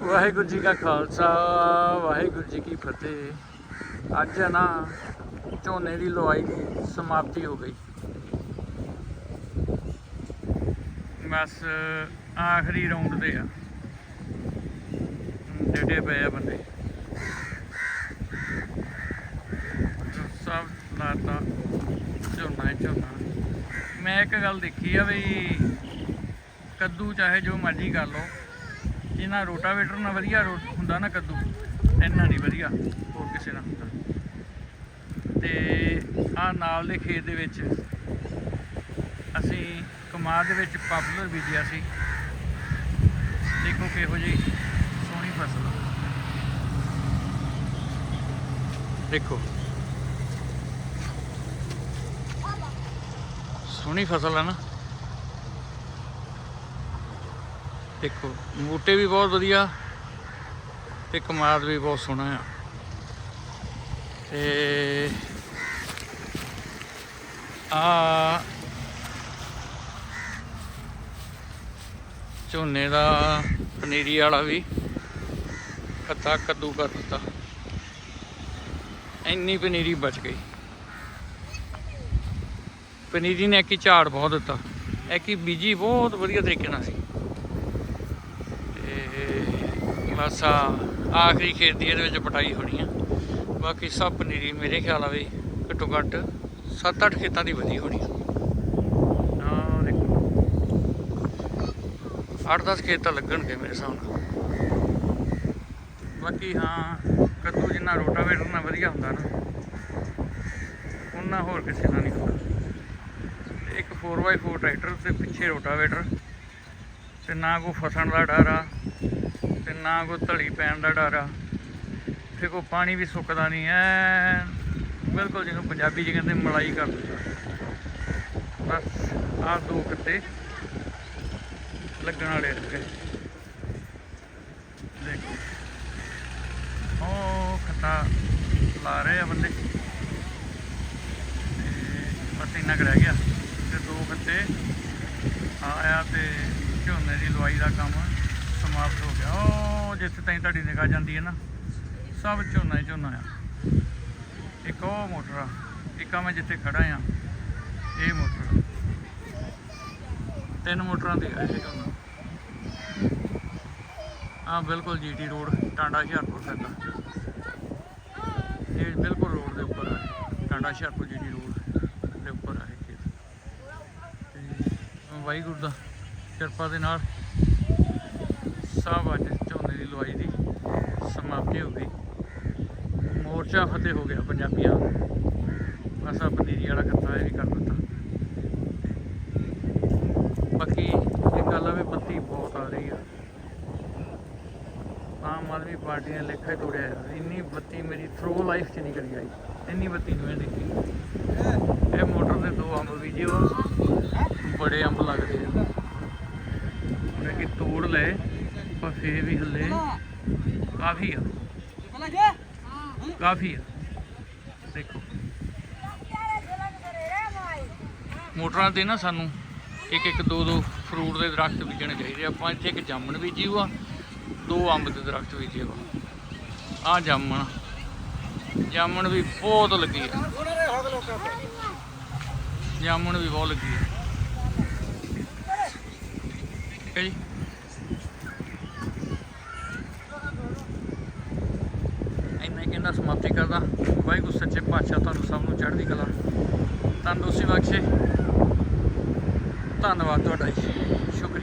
ਵਾਹਿਗੁਰੂ ਜੀ ਕਾ ਖਾਲਸਾ, ਵਾਹਿਗੁਰੂ ਜੀ ਕੀ ਫਤਿਹ। ਅੱਜ ਨਾ, ਝੋਨੇ ਦੀ ਲਵਾਈ ਦੀ ਸਮਾਪਤੀ ਹੋ ਗਈ। ਬਸ ਆਖਰੀ ਰਾਉਂਡ ਦੇ ਆ। ਡੇਡੇ ਪਏ ਆ ਬੰਦੇ। ਸਭ ਲਾਤਾ, ਝੋਨਾ ਝੋਨਾ। ਮੈਂ ਇੱਕ ਗੱਲ ਦੇਖੀ ਆ ਵੀ ਕੱਦੂ ਚਾਹੇ ਜੋ ਮਰਜ਼ੀ ਕਰ ਲਓ ਇਹਨਾਂ ਰੋਟਾਵੇਟਰ ਨਾਲ ਵਧੀਆ ਰੋ- ਹੁੰਦਾ ਨਾ ਕੱਦੂ, ਇੰਨਾ ਨਹੀਂ ਵਧੀਆ ਹੋਰ ਕਿਸੇ ਨਾਲ ਹੁੰਦਾ। ਤੇ ਆ ਨਾਲ ਦੇ ਖੇਤ ਦੇ ਵਿੱਚ ਅਸੀਂ ਕਮਾਦ ਦੇ ਵਿੱਚ ਪਾਪੂਲਰ ਬੀਜਿਆ ਸੀ। ਦੇਖੋ ਕਿਹੋ ਜਿਹੀ ਸੋਹਣੀ ਫਸਲ ਦੇਖੋ। ਸੋਹਣੀ ਫਸਲ ਹੈ ਨਾ। ਦੇਖੋ, ਬੂਟੇ ਵੀ ਬਹੁਤ ਵਧੀਆ ਤੇ ਕਮਾਦ ਵੀ ਬਹੁਤ ਸੋਹਣਾ ਆ। ਤੇ ਆ ਝੋਨੇ ਦਾ ਪਨੀਰੀ ਵਾਲਾ ਵੀ ਖੱਤਾ ਕੱਦੂ ਕਰ ਦਿੱਤਾ। ਇੰਨੀ ਪਨੀਰੀ ਬਚ ਗਈ। ਪਨੀਰੀ ਨੇ ਕੀ ਝਾੜ ਬਹੁਤ ਦਿੱਤਾ। ਇਹ ਕੀ ਬੀਜੀ ਬਹੁਤ ਵਧੀਆ ਤਰੀਕੇ ਨਾਲ ਸੀ। ਬਸ ਆ, ਆਖਰੀ ਖੇਤ ਦੀ ਇਹਦੇ ਵਿੱਚ ਪਟਾਈ ਹੋਣੀ ਆ। ਬਾਕੀ ਸਭ ਪਨੀਰੀ ਮੇਰੇ ਖਿਆਲ ਆਵੇ ਘੱਟੋ ਘੱਟ 7-8 ਖੇਤਾਂ ਦੀ ਵਧੀ ਹੋਣੀ ਆ। ਆਹ ਦੇਖੋ। 8-10 ਖੇਤ ਤਾਂ ਲੱਗਣਗੇ ਮੇਰੇ ਹਿਸਾਬ ਨਾਲ। ਬਾਕੀ ਹਾਂ, ਕੱਦੂ ਜਿੰਨਾ ਰੋਟਾਵੇਟਰ ਨਾਲ ਵਧੀਆ ਹੁੰਦਾ ਨਾ, ਉਹਨਾਂ ਹੋਰ ਕਿਸੇ ਨਾਲ ਨਹੀਂ ਹੁੰਦਾ। ਤੇ ਇੱਕ 4x4 ਟਰੈਕਟਰ ਤੇ ਪਿੱਛੇ ਰੋਟਾਵੇਟਰ। ਤੇ ਨਾ ਕੋਈ ਫਸਣ ਦਾ ਡਰ ਆ, ਤੇ ਨਾ ਕੋਈ ਧੜੀ ਪੈਣ ਦਾ ਡਰ ਆ। ਤੇ ਕੋਈ ਪਾਣੀ ਵੀ ਸੁੱਕਦਾ ਨਹੀਂ ਐ ਬਿਲਕੁਲ ਜਿਹਨੂੰ ਪੰਜਾਬੀ ਜੀ ਕਹਿੰਦੇ ਮਲਾਈ ਕਰ ਦਿੱਤਾ ਬਸ, ਆਹ ਦੋ ਕਿੱਤੇ ਲੱਗਣ ਵਾਲੇ ਅੱਗੇ ਦੇਖੋ, ਉਹ ਖਤਾ ਲਾ ਰਹੇ ਆ ਬੰਦੇ। ਤੇ ਬਸ ਇੰਨਾ ਕੁ ਰਹਿ ਗਿਆ। ਤੇ ਦੋ ਖੱਤੇ ਆਇਆ ਤੇ ਝੋਨੇ ਦੀ ਲਵਾਈ ਦਾ ਕੰਮ ਸਮਾਪਤ ਹੋ ਗਿਆ। ਉਹ ਜਿੱਥੇ ਤਾਈਂ ਤੁਹਾਡੀ ਨਿਗਾਹ ਜਾਂਦੀ ਹੈ ਨਾ, ਸਭ ਝੋਨਾ ਹੀ ਝੋਨਾ ਆ। ਇੱਕ ਉਹ ਮੋਟਰ ਆ, ਇੱਕ ਆ ਮੈਂ ਜਿੱਥੇ ਖੜਾ ਆ, ਇਹ ਮੋਟਰ ਤਿੰਨ ਮੋਟਰਾਂ ਦੇ ਆ ਇਹ ਝੋਨਾ। ਆ ਬਿਲਕੁਲ ਜੀਟੀ ਰੋਡ, ਟਾਂਡਾ ਹੁਸ਼ਿਆਰਪੁਰ ਪੈਂਦਾ ਇਹ ਬਿਲਕੁਲ ਰੋਡ ਦੇ ਉੱਪਰ ਆ। ਟਾਂਡਾ ਹੁਸ਼ਿਆਰਪੁਰ ਜੀਟੀ ਰੋਡ ਦੇ ਉੱਪਰ ਆ ਖੇਤ। ਵਾਹਿਗੁਰੂ ਦਾ ਕਿਰਪਾ ਦੇ ਨਾਲ ਸਭ ਅੱਜ ਝੋਨੇ ਦੀ ਲਵਾਈ ਦੀ ਸਮਾਪਤੀ ਹੋ ਗਈ। ਮੋਰਚਾ ਫਤਿਹ ਹੋ ਗਿਆ ਪੰਜਾਬੀਆਂ ਦਾ ਬਸ ਪਨੀਰੀ ਵਾਲਾ ਖੱਤਾ ਇਹ ਵੀ ਕਰ ਦਿੱਤਾ। ਬਾਕੀ ਇਹ ਗੱਲ ਆ ਵੀ ਬੱਤੀ ਬਹੁਤ ਆ ਰਹੀ ਆ। ਆਮ ਆਦਮੀ ਪਾਰਟੀ ਨੇ ਲੇਖਾ ਹੀ ਤੋੜਿਆ ਯਾਰ ਇੰਨੀ ਬੱਤੀ ਮੇਰੀ ਥਰੋ ਲਾਈਫ 'ਚ ਨਹੀਂ ਕਰੀ ਆਈ। ਇੰਨੀ ਬੱਤੀ ਨੂੰ ਮੈਂ ਦੇਖੀ। ਇਹ ਮੋਟਰ ਦੇ ਦੋ ਅੰਬ ਬੀਜੇ ਵਾ ਬੜੇ ਅੰਬ ਲੱਗਦੇ ਆ ਉਹਨੇ ਕੀ ਤੋੜ ਲਏ ਫੇਰ ਵੀ ਹੱਲੇ ਕਾਫੀ ਆ। ਕਾਫੀ ਆ। ਦੇਖੋ। ਮੋਟਰਾਂ ਤੇ ਨਾ ਸਾਨੂੰ ਇੱਕ ਇੱਕ ਦੋ ਦੋ ਫਰੂਟ ਦੇ ਦਰਖਤ ਬੀਜਣੇ ਚਾਹੀਦੇ ਆ। ਆਪਾਂ ਇੱਥੇ ਇੱਕ ਜਾਮਣ ਬੀਜੀ ਵਾ ਦੋ ਅੰਬ ਦੇ ਦਰਖਤ ਬੀਜੇ ਵਾ ਆ ਜਾਮਣ। ਜਾਮਣ ਵੀ ਬਹੁਤ ਲੱਗੀ ਆ। ਜਾਮਣ ਵੀ ਬਹੁਤ ਲੱਗੀ ਆ। ਠੀਕ ਹੈ ਜੀ। ਇੰਨਾ ਹੀ ਸਮਾਪਤੀ ਕਰਦਾ। ਵਾਹਿਗੁਰੂ, ਸੱਚੇ ਪਾਤਸ਼ਾਹ, ਤੁਹਾਨੂੰ ਸਭ ਨੂੰ ਚੜ੍ਹਦੀ ਕਲਾ। ਤੰਦਰੁਸਤੀ ਬਖਸ਼ੇ। ਧੰਨਵਾਦ ਤੁਹਾਡਾ ਜੀ। ਸ਼ੁਕਰੀਆ।